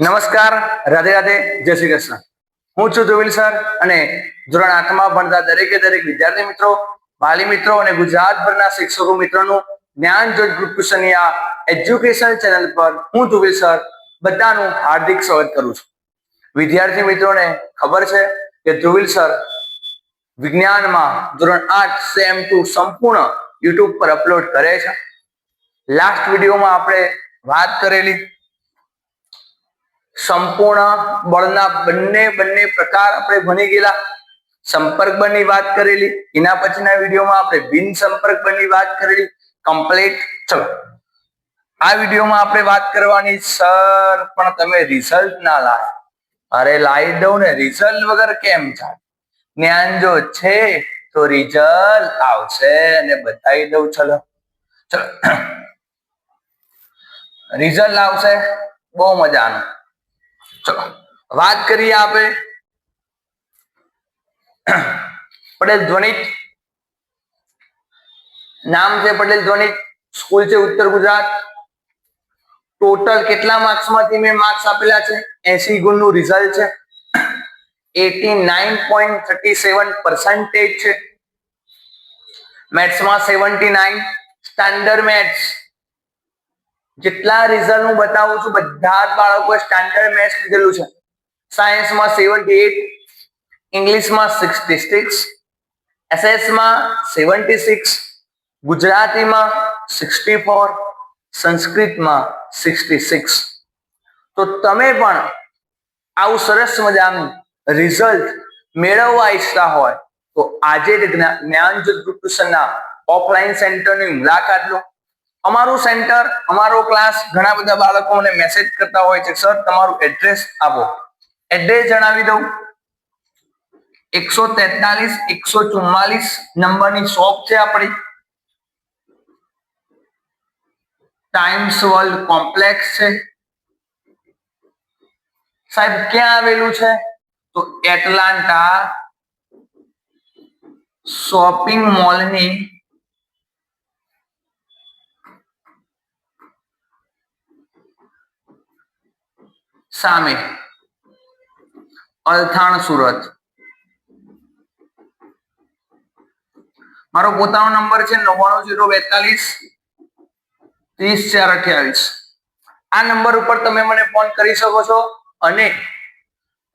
નમસ્કાર, રાધે રાધે, જય શ્રી કૃષ્ણ. હું છું ધ્રુવિલ સર અને ધોરણ આઠમાં ભણતા દરેકે દરેક વિદ્યાર્થી મિત્રો, વાલી મિત્રો અને ગુજરાતભરના શિક્ષકો મિત્રોનું જ્ઞાન જ્યોત ટ્યુશનની આ એજ્યુકેશન ચેનલ પર હું ધ્રુવિલ સર બધાનું હાર્દિક સ્વાગત કરું છું. વિદ્યાર્થી મિત્રોને ખબર છે કે ધ્રુવિલ સર વિજ્ઞાનમાં ધોરણ આઠ સેમ ટુ સંપૂર્ણ યુટ્યુબ પર અપલોડ કરે છે. લાસ્ટ વિડીયોમાં આપણે વાત કરેલી સંપૂર્ણ બળના બંને બંને પ્રકાર આપણે ભણી ગયેલા. સંપર્ક બળની વાત કરેલી. એના પછીના વિડીયોમાં આપણે બિન સંપર્ક બળની વાત કરેલી. કમ્પ્લીટ ચલો. આ વિડીયોમાં આપણે વાત કરવાની સર, પણ તમે રિઝલ્ટ ના લાય અરે લાવી દઉં ને રિઝલ્ટ વગર કેમ ચાલે જ્ઞાન જો છે, તો રિઝલ્ટ આવશે અને બતાવી દઉં. ચલો. ચલો. રિઝલ્ટ આવશે. બહુ મજાનું. ચલો, વાત કરીએ આપણે. પટેલ ધ્વનિત. નામ છે પટેલ ધ્વનિત. સ્કૂલ છે ઉત્તર ગુજરાત. ટોટલ કેટલા માર્ક્સમાંથી મેં માર્ક્સ આપેલા છે? એસી ગુણનું રિઝલ્ટ છે. Eighty nine point thirty seven percentage છે. મેથ્સમાં સેવન્ટી નાઇન સ્ટાન્ડર્ડ મેથ્સ જેટલા રિઝલ્ટ હું બતાવું છું, બધા જ બાળકોએ સ્ટાન્ડર્ડ મેથ્સ લીધેલું છે. સાયન્સમાં સેવન્ટી એટ ઇંગ્લિશમાં સિક્સટી સિક્સ એસએસમાં સેવન્ટી સિક્સ ગુજરાતીમાં સિક્સટી ફોર સંસ્કૃતમાં સિક્સટી સિક્સ તો તમે પણ આવું સરસ મજાનું રિઝલ્ટ મેળવવા ઈચ્છતા હોય, તો આજે જ જ્ઞા- જ્ઞાન જ્યોત ગ્રુપ ટ્યુશનના ઓફલાઈન સેન્ટરની મુલાકાત લો. અમારું સેન્ટર, અમારો ક્લાસ ઘણા બધા બાળકો મને મેસેજ કરતા હોય છે. સર તમારું એડ્રેસ આપો. એડ્રેસ જણાવી દઉં. એકસો તેતાલીસ, એકસો ચુમ્માલીસ નંબરની શોપ છે આપણી. ટાઈમ્સ વર્લ્ડ કોમ્પ્લેક્સ છે. સાહેબ, ક્યાં આવેલું છે? તો એટલાન્ટા શોપિંગ મોલની સામે. અલથાણ સુરત. મારો પોતાનો નંબર છે નવ્વાણું જીરો બેતાલીસ ત્રીસ ચાર અઠ્યાવીસ. આ નંબર ઉપર તમે મને ફોન કરી શકો છો અને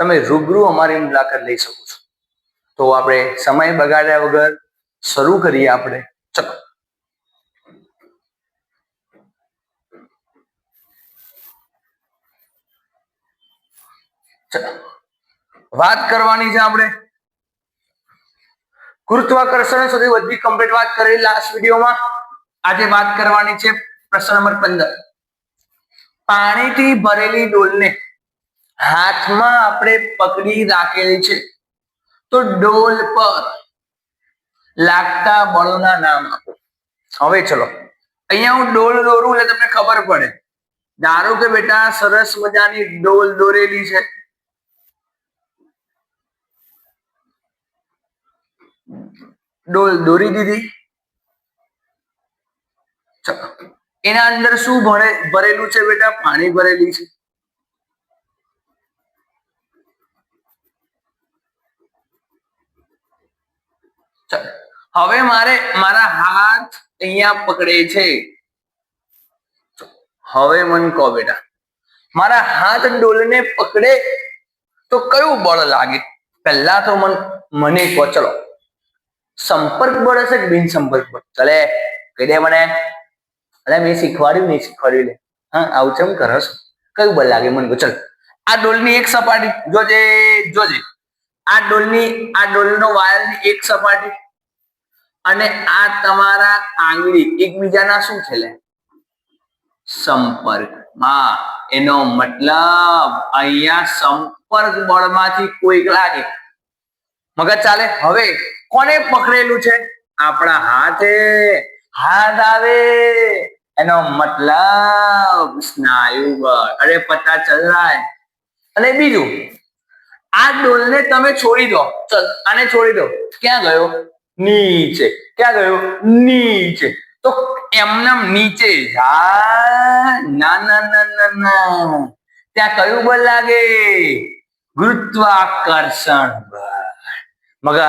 તમે રૂબરૂ અમારી મુલાકાત લઈ શકો છો. તો આપણે સમય બગાડ્યા વગર શરૂ કરીએ આપણે. ચલો ચલો વાત કરવાની છે આપણે. ગુરુત્વાકર્ષણ સુધી બધી કમ્પ્લીટ વાત કરેલી લાસ્ટ વિડીયોમાં આજે વાત કરવાની છે પ્રશ્ન નંબર પંદર. પાણીથી ભરેલી ડોલને હાથમાં આપણે પકડી રાખેલી છે. તો ડોલ પર લાગતા બળોના નામ આપો. હવે ચલો. અહીંયા હું ડોલ દોરું એટલે તમને ખબર પડે. ધારો કે બેટા સરસ મજાની ડોલ દોરેલી છે. ડોલ દોરી દીધી. એના અંદર શું ભરે ભરેલું છે બેટા? પાણી ભરેલી છે. હવે મારે મારા હાથ અહીંયા પકડે છે. હવે મન કહો બેટા. મારા હાથ ડોલને પકડે તો કયું બળ લાગે? પહેલા તો મન મને કહો, ચલો. સંપર્ક બળ હશે કે બિન સંપર્ક બળ? ચલે, કહી દે મને. અરે મેં શીખવાડ્યું નહીં શીખવાડ્યું લે. હા, આવું ચમ કરસ કયું બળ લાગે? મને ચલ. આ ડોલની એક સપાટી, જોજે જોજે. આ ડોલની, આ ડોલનો વાયરની એક સપાટી અને આ તમારા આંગળી એકબીજાના શું છે લે? સંપર્કમાં. એનો મતલબ અહીંયા સંપર્ક બળમાંથી કોઈક લાગે. મગજ ચાલે? હવે કોને પકડેલું છે? આપણા હાથે. હાથ આવે. એનો મતલબ સ્નાયુ બળ. અરે પતા ચલ રહા હે અને બીજું, આ ડોલને તમે છોડી દો. ચલ, આને છોડી દો. ક્યાં ગયો? નીચે. ક્યાં ગયો? નીચે. તો એમનામ નીચે ના ના ના ના ના. ત્યાં કયું બળ લાગે? ગુરુત્વાકર્ષણ બળ. મગજ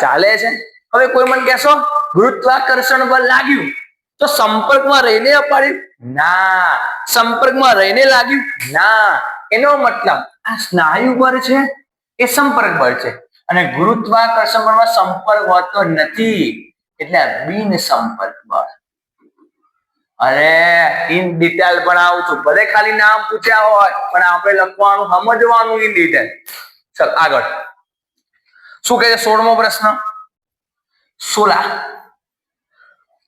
ચાલે છે? હવે કોઈ મને કહેશો, ગુરુત્વાકર્ષણ બળ લાગ્યું તો સંપર્કમાં રહીને અપાડ્યું? ના. સંપર્કમાં રહીને લાગ્યું? ના. એનો મતલબ આ સ્નાયુ બળ છે, એ સંપર્ક બળ છે. અને ગુરુત્વાકર્ષણ બળમાં સંપર્ક હોતો નથી. એટલે બિન સંપર્ક બળ. અને ઇન ડિટેલ પણ આવું છું. ભલે ખાલી નામ પૂછ્યા હોય, પણ આપણે લખવાનું, સમજવાનું ઇન ડિટેલ ચલ, આગળ. શું કહે છે? સોળમો પ્રશ્ન. સોલા.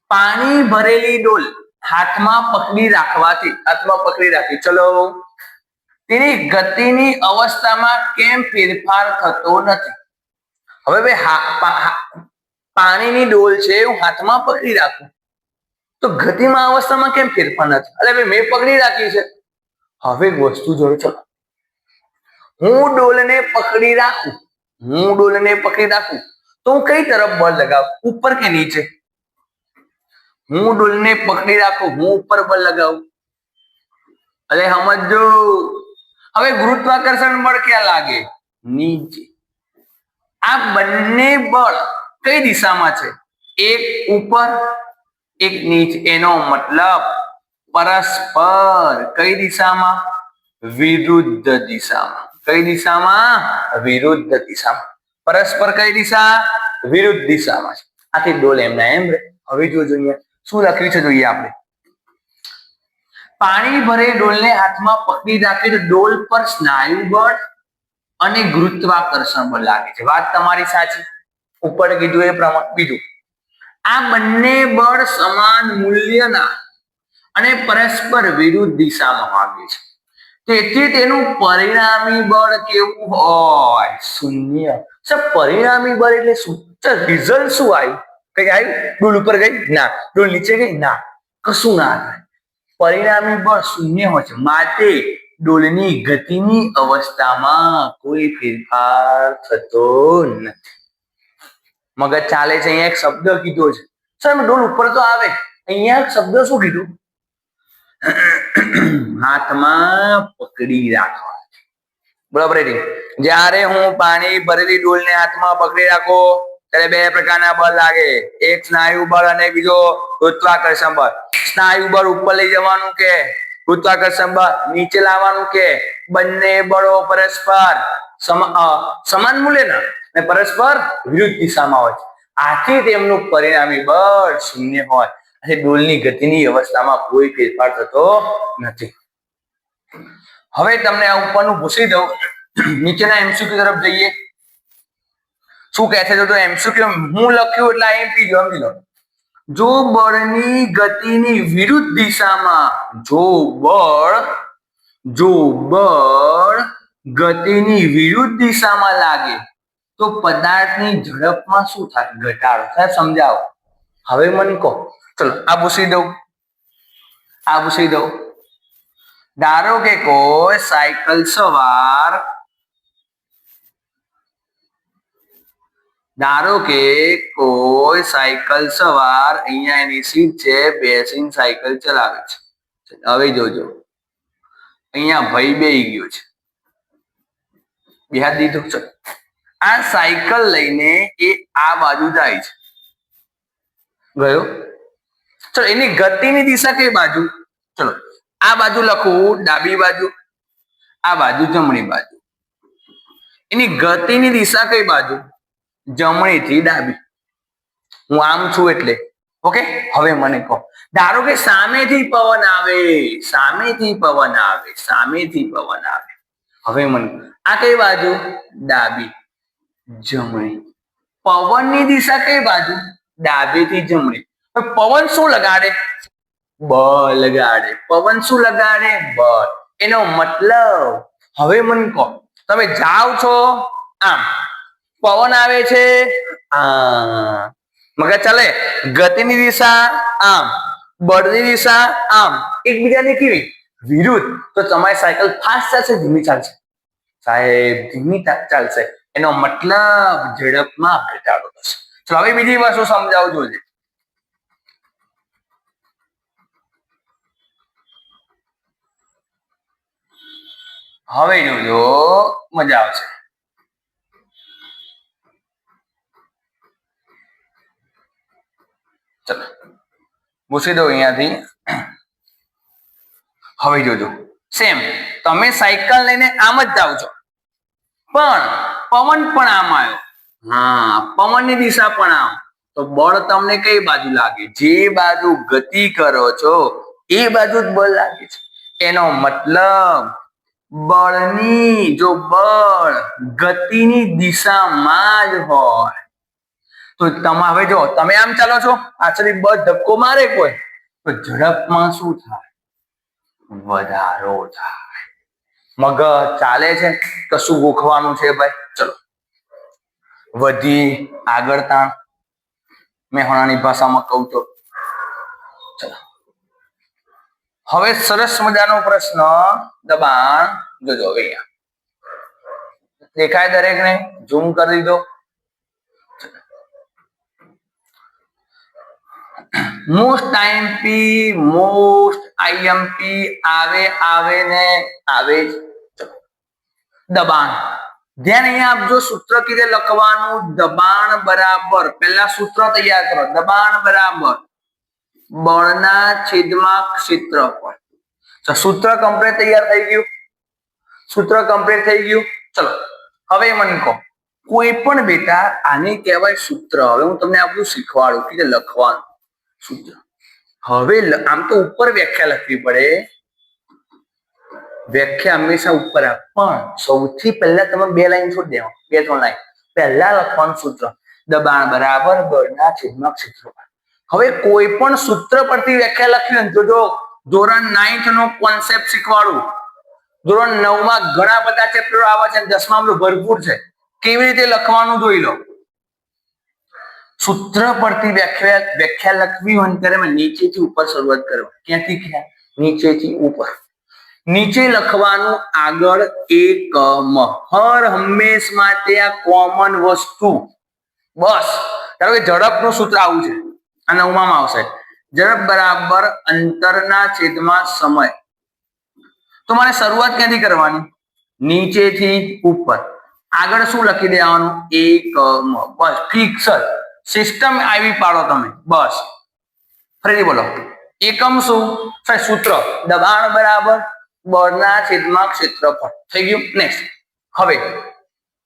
પાણી ભરેલી ડોલ હાથમાં પકડી રાખવાથી, હાથમાં પકડી રાખી. ચલો. તેની ગતિની અવસ્થામાં કેમ ફેરફાર થતો નથી? હવે ભાઈ, હા- પાણીની ડોલ છે હું હાથમાં પકડી રાખું તો ગતિમાં અવસ્થામાં કેમ ફેરફાર નથી? અરે ભાઈ, મેં પકડી રાખી છે. હવે વસ્તુ જોડે ચલો. હું ડોલને પકડી રાખું. હું ડોલને પકડી રાખું તો હું કઈ તરફ બળ લગાવું? ઉપર કે નીચે? હું ડોલને પકડી રાખું, હું ઉપર બળ લગાવું? અરે સમજો હવે ગુરુત્વાકર્ષણ બળ ક્યાં લાગે? નીચે. આ બંને બળ કઈ દિશામાં છે? એક ઉપર, એક નીચે. એનો મતલબ પરસ્પર. કઈ દિશામાં? વિરુદ્ધ દિશામાં. કઈ દિશામાં? વિરુદ્ધ દિશામાં. પરસ્પર કઈ દિશા? વિરુદ્ધ દિશામાં છે. આથી ડોલ એમના એમ રે. હવે જો જોઈએ, શું લખ્યું છે જોઈએ આપણે? પાણી ભરે ડોલને હાથમાં પકડી રાખે તો ડોલ પર સ્નાયુ બળ અને ગુરુત્વાકર્ષણ બળ લાગે છે. વાત તમારી સાચી. ઉપર કીધું એ પ્રમાણે. બીજું, આ બંને બળ સમાન મૂલ્યના અને પરસ્પર વિરુદ્ધ દિશામાં વાગે છે. તેથી તેનું પરિણામી બળ કેવું હોય? શૂન્ય. સર પરિણામી બળ એટલે શું? સર રિઝલ્ટ શું આવ્યું કઈ આવ્યું ડોલ ઉપર ગઈ? ના. ડોલ નીચે ગઈ? ના. કશું ના થાય. પરિણામી બળ શૂન્ય હોય છે. માટે ડોલની ગતિની અવસ્થામાં કોઈ ફેરફાર થતો નથી. મગજ ચાલે છે, અહીંયા એક શબ્દ કીધો છે. સર ડોલ ઉપર તો આવે. અહીંયા શબ્દ શું કીધું? હાથમાં પકડી રાખવા. બરાબર જ્યારે હું પાણી ભરેલી ડોલને હાથમાં પકડી રાખો, ત્યારે બે પ્રકારના બળ લાગે. એક સ્નાયુ બળ અને બીજો ગુરુત્વાકર્ષણ બળ. સ્નાયુ બળ ઉપર લઈ જવાનું કે ગુરુત્વાકર્ષણ બળ નીચે લાવવાનું કે બંને બળો પરસ્પર સમ- સમાન મૂલ્યના અને પરસ્પર વિરુદ્ધ દિશામાં હોય આથી તેમનું પરિણામી બળ શૂન્ય હોય. અને ડોલની ગતિની અવસ્થામાં કોઈ ફેરફાર થતો નથી. હવે તમને આ ઉપરનું ભૂસી દઉં. નીચેના એમસીક્યુ તરફ જઈએ. શું કહે છે તો એમસીક્યુ હું લખ્યું એટલે એમપી જો સમજી લો. જો બળની ગતિની વિરુદ્ધ દિશામાં જો બળ જો બળ ગતિની વિરુદ્ધ દિશામાં લાગે, તો પદાર્થની ઝડપમાં શું થાય? ઘટાડો. સાહેબ, સમજાવો. હવે મને કહો. ચલો, આ ભૂસી દઉં. આ ભૂસી દઉં. ધારો કે કોઈ સાયકલ સવાર. ધારો કે કોઈ સાયકલ સવાર અહીંયા એની સીટ છે, બેસીને સાયકલ ચલાવે છે. હવે જોજો. અહીંયા ભાઈ બેહી ગયો છે. બિહાર દીધું. છે આ સાયકલ લઈને એ આ બાજુ જાય છે. ગયો? ચલો એની ગતિની દિશા કઈ બાજુ? ચલો, આ બાજુ લખું, ડાબી બાજુ, આ બાજુ જમણી બાજુ. એની ગતિની દિશા કઈ બાજુ? જમણી થી ડાબી. હું આમ છું એટલે. ઓકે? હવે મને કહો. ધારો કે સામેથી પવન આવે, સામેથી પવન આવે, સામેથી પવન આવે. હવે મને આ કઈ બાજુ? ડાબી. જમણી. પવનની દિશા કઈ બાજુ? ડાબેથી જમણી. પવન શું લગાડે? બ લગાડે. પવન શું લગાડે? બ. એનો મતલબ, હવે મને કહો, તમે જાઓ છો? આમ, પવન આવે છે? આ ચાલે, ગતિની દિશા, આમ, બળની દિશા, આમ, એકબીજાની કેવી? વિરુદ્ધ. તો તમારી સાયકલ ફાસ્ટ ચાલશે, ધીમી ચાલશે? સાહેબ, ધીમી ચાલશે. એનો મતલબ ઝડપમાં ઘટાડો થશે. ચલો, હવે બીજી વસ્તુ સમજાવું છે હવે જોજો, મજા આવશે. પૂછી દો અહીંયાથી. હવે જોજો સેમ તમે સાયકલ લઈને આમ જ જાઓ છો. પણ, પવન પણ આમ આવ્યો. હા, પવનની દિશા પણ આમ. તો બળ તમને કઈ બાજુ લાગે? જે બાજુ ગતિ કરો છો, એ બાજુ જ બળ લાગે છે. એનો મતલબ બળની, જો બળ ગતિની દિશામાં જ હોય. તો તમે, હવે જો તમે આમ ચાલો છો આચરી બળ ધક્કો મારે કોઈ, તો ઝડપમાં શું થાય? વધારો થાય. મગજ ચાલે છે કશું ગોખવાનું છે ભાઈ? ચલો. વધી આગળ તાણ. મેહોણાની ભાષામાં કહું તો, ચલો. હવે સરસ મજાનો પ્રશ્ન, દબાણ જોજો અહીંયા. દેખાય દરેકને? ઝૂમ કરી દીધો. મોસ્ટ આઈએમપી મોસ્ટ આઈએમપી આવે આવે ને આવે દબાણ. ધ્યાન અહીંયા આપજો, સૂત્ર કીધે લખવાનું, દબાણ બરાબર. પહેલા સૂત્ર તૈયાર કરો. દબાણ બરાબર. બળના છેદમાં ક્ષેત્રફળ સૂત્ર કમ્પ્લીટ તૈયાર થઈ ગયું? સૂત્ર કમ્પ્લીટ થઈ ગયું? ચલો, હવે મને કહો, કોઈ પણ બેટા આને કહેવાય સૂત્ર. હવે હું તમને આ બધું શીખવાડું કે લખવાનું સૂત્ર. હવે આમ તો ઉપર વ્યાખ્યા લખવી પડે. વ્યાખ્યા હંમેશા ઉપર આપ પણ સૌથી પહેલા તમે બે લાઈન છોડી દેવા. બે ત્રણ લાઈન. પહેલા લખવાનું સૂત્ર. દબાણ બરાબર બળના છેદમાં ક્ષેત્રફળ હવે કોઈ પણ સૂત્ર પરથી વ્યાખ્યા હોય ને તો જો ધોરણ નાઇન્થ નો કોન્સેપ્ટ શીખવાડું, ધોરણ નવમાં ઘણા બધા ચેપ્ટરો આવે છે દસમા ભરપૂર છે. કેવી રીતે લખવાનું જોઈ લો. સૂત્ર પરથી વ્યાખ્યા વ્યાખ્યા લખવી હોય ત્યારે મેં નીચેથી ઉપર શરૂઆત કરવા ક્યાંથી ક્યાં નીચેથી ઉપર. નીચે લખવાનું આગળ એકમ. હર હંમેશ માટે આ કોમન વસ્તુ. બસ. ધારો કે ઝડપનું સૂત્ર આવું છે. આ નવમામાં આવશે. ઝડપ બરાબર અંતરના છેદમાં સમય. તો મારે શરૂઆત ક્યાંથી કરવાની? નીચેથી ઉપર. આગળ શું લખી દેવાનું? એકમ બસ ફિક્સ સિસ્ટમ આવી પાડો તમે. બસ. ફરીથી બોલો. એકમ શું? સાહેબ, સૂત્ર. દબાણ બરાબર બળના છેદમાં ક્ષેત્રફળ. થઈ ગયું? નેક્સ્ટ હવે.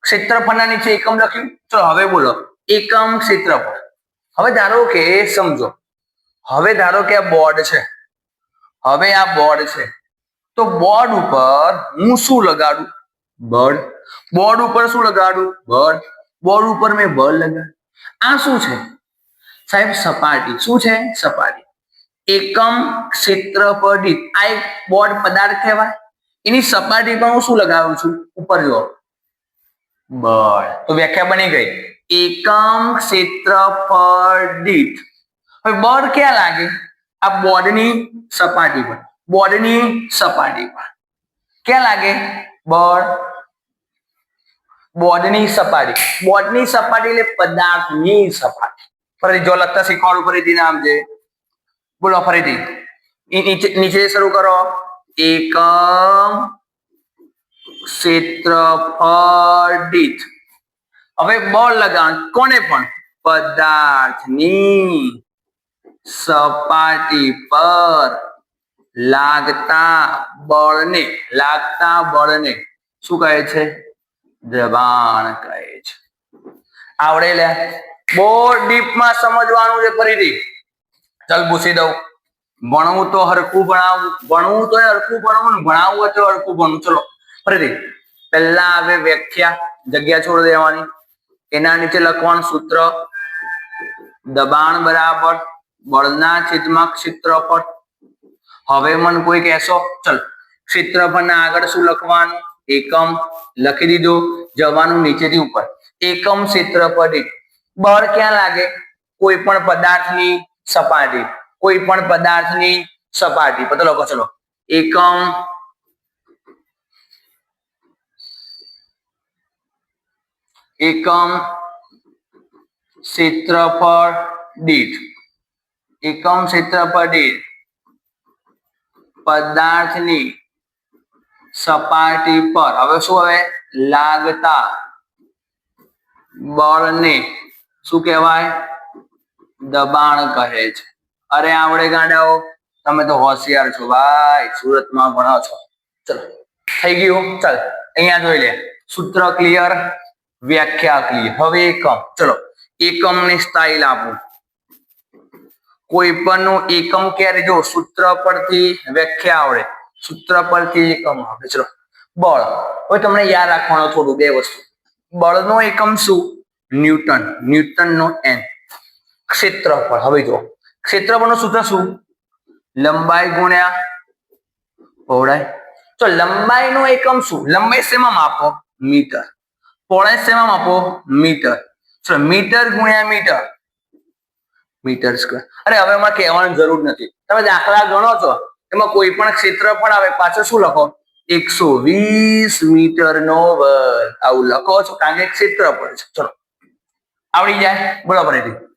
ક્ષેત્રફળના નીચે એકમ લખ્યું? ચલો, હવે બોલો. એકમ ક્ષેત્રફળ. હવે ધારો કે સમજો, હવે ધારો કે આ બોર્ડ છે, હવે આ બોર્ડ છે, તો બોર્ડ ઉપર હું શું લગાડું? બળ. બોર્ડ ઉપર શું લગાડું? બળ. બોર્ડ ઉપર મેં બળ લગાડ્યું. આ શું છે? સાહેબ, સપાટી. શું છે? સપાટી. એકમ ક્ષેત્રફળ દીઠ આ એક બોર્ડ પદાર્થ કહેવાય. એની સપાટી પર હું શું લગાવું છું? ઉપર જુઓ. બળ. તો વ્યાખ્યા બની ગઈ. એકમ ક્ષેત્રફળ દીઠ હવે બળ ક્યાં લાગે આ બોર્ડની સપાટી પર બોર્ડની સપાટી પર ક્યાં લાગે બળ બોર્ડની સપાટી બોર્ડની સપાટી એટલે પદાર્થની સપાટી ફરી જો લખતા શીખવાડું ફરીથી નામ છે બોલો ફરીથી ઈ નીચે નીચે શરૂ કરો એકમ ક્ષેત્રફળ દીઠ હવે બળ લગાવ કોને પણ? પદાર્થની સપાટી પર લાગતા બળને લાગતા બળને શું કહે છે? દબાણ કહે છે. આવડે લે. બહુ ડીપમાં સમજવાનું છે ફરીથી. ચલ પૂછી દઉં. ભણવું તો હરખું ભણાવવું ભણવું તો હરખું ભણવું ભણાવવું તો હરખું ભણવું. ચલો, ફરીથી. પહેલા આવે વ્યાખ્યા. જગ્યા છોડી દેવાની. એના નીચે લખવાનું સૂત્ર, દબાણ બરાબર, બળના છેદમાં ક્ષેત્રફળ. હવે મને કોઈ કહેશો? ચલ, ક્ષેત્રફળના આગળ શું લખવાનું? એકમ. લખી દીધો. જવાનું નીચેથી ઉપર. એકમ ક્ષેત્રફળ દીઠ. બળ ક્યાં લાગે? કોઈ પણ પદાર્થની સપાટી. કોઈ પણ પદાર્થની સપાટી. પતો લખો ચલો એકમ એકમ ક્ષેત્રફળ દીઠ. એકમ ક્ષેત્રફળ દીઠ પદાર્થની સપાટી પર. હવે શું હવે લાગતા બળને શું કહેવાય? દબાણ કહે છે. અરે આવડે ગાંડાઓ, તમે તો હોશિયાર છો ભાઈ, સુરતમાં ભણો છો. ચલો, થઈ ગયું. ચાલ, અહીંયા જોઈ લે. સૂત્ર ક્લિયર વ્યાખ્યા કરી હવે એકમ. ચલો, એકમની સ્ટાઇલ આપું. કોઈ પણ નું એકમ ક્યારે? જો સૂત્ર પરથી વ્યાખ્યા આવડે. સૂત્ર પરથી એકમ આવડે. ચલો, બળ. હવે તમને યાદ રાખવાનું થોડું બે વસ્તુ. બળનો એકમ શું? ન્યૂટન. ન્યૂટન નો એન ક્ષેત્રફળ. હવે જો ક્ષેત્રફળનું સૂત્ર શું? લંબાઈ ગુણ્યા પહોળાઈ. તો લંબાઈ નો એકમ શું? લંબાઈ શેમાં માપો? મીટર. પહોળાઈ શેમાં માપો? મીટર. ચલો મીટર ગુણ્યા મીટર. મીટર સ્ક્વેર અરે, હવે એમાં કહેવાની જરૂર નથી. તમે દાખલા ગણો છો. એમાં કોઈ પણ ક્ષેત્ર પણ આવે. પાછળ શું લખો? એકસો વીસ મીટર નો વર્ગ. આવું લખો છો, કારણ કે પણ છે. ચલો. આવડી જાય? બરાબર એથી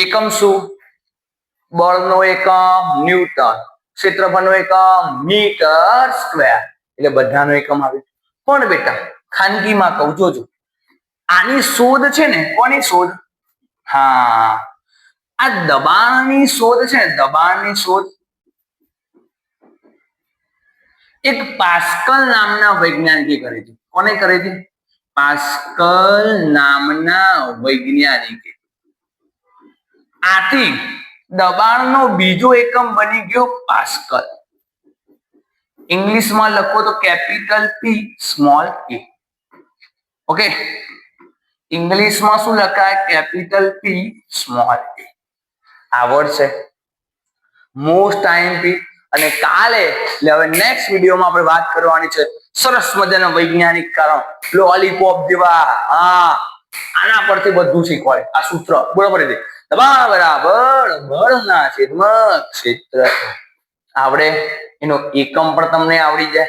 એકમ શું? બળનો એકમ ન્યૂટન. ક્ષેત્રફળનો એકમ મીટર સ્ક્વેર એટલે બધાનો એકમ આવે. પણ બેટા? ખાનગીમાં કહું જોજો આની શોધ છે ને, કોની શોધ? હા. આ દબાણની શોધ છે દબાણની શોધ. એક પાસ્કલ નામના વૈજ્ઞાનિકે કરી હતી. કોને કરી હતી? પાસ્કલ નામના વૈજ્ઞાનિકે. આથી દબાણનો બીજો એકમ બની ગયો પાસ્કલ. ઇંગ્લિશમાં લખો તો capital P, small A. Okay ઇંગ્લિશમાં શું લખાય? કેપિટલ પી સ્મોલ એ આવડશે મોસ્ટ ટાઈમ પી અને કાલે, એટલે હવે નેક્સ્ટ વિડીયોમાં આપણે વાત કરવાની છે સરસ મજાના વૈજ્ઞાનિક કારણ. લોલીપોપ જેવા. હા. આના પરથી બધું શીખવાડે. આ સૂત્ર. બરોબર છે. દબાણ બરાબર. બળના છેદમાં ક્ષેત્ર. આવડે? એનો એકમ પણ તમને આવડી જાય.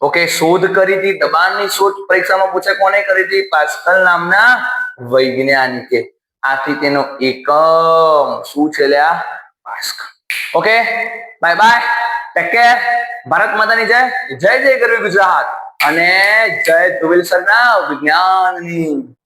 ઓકે, શોધ કરી હતી, દબાણની શોધ પરીક્ષામાં પૂછે કોને કરી હતી? પાસ્કલ નામના વૈજ્ઞાનિકે. આથી તેનો એકમ શું છે લ્યા? Pascal. Okay, bye bye. Take care Bharat માતાની જય. જય જય ગરવી ગુજરાત. અને જય ધુવિલ સરના વિજ્ઞાનની.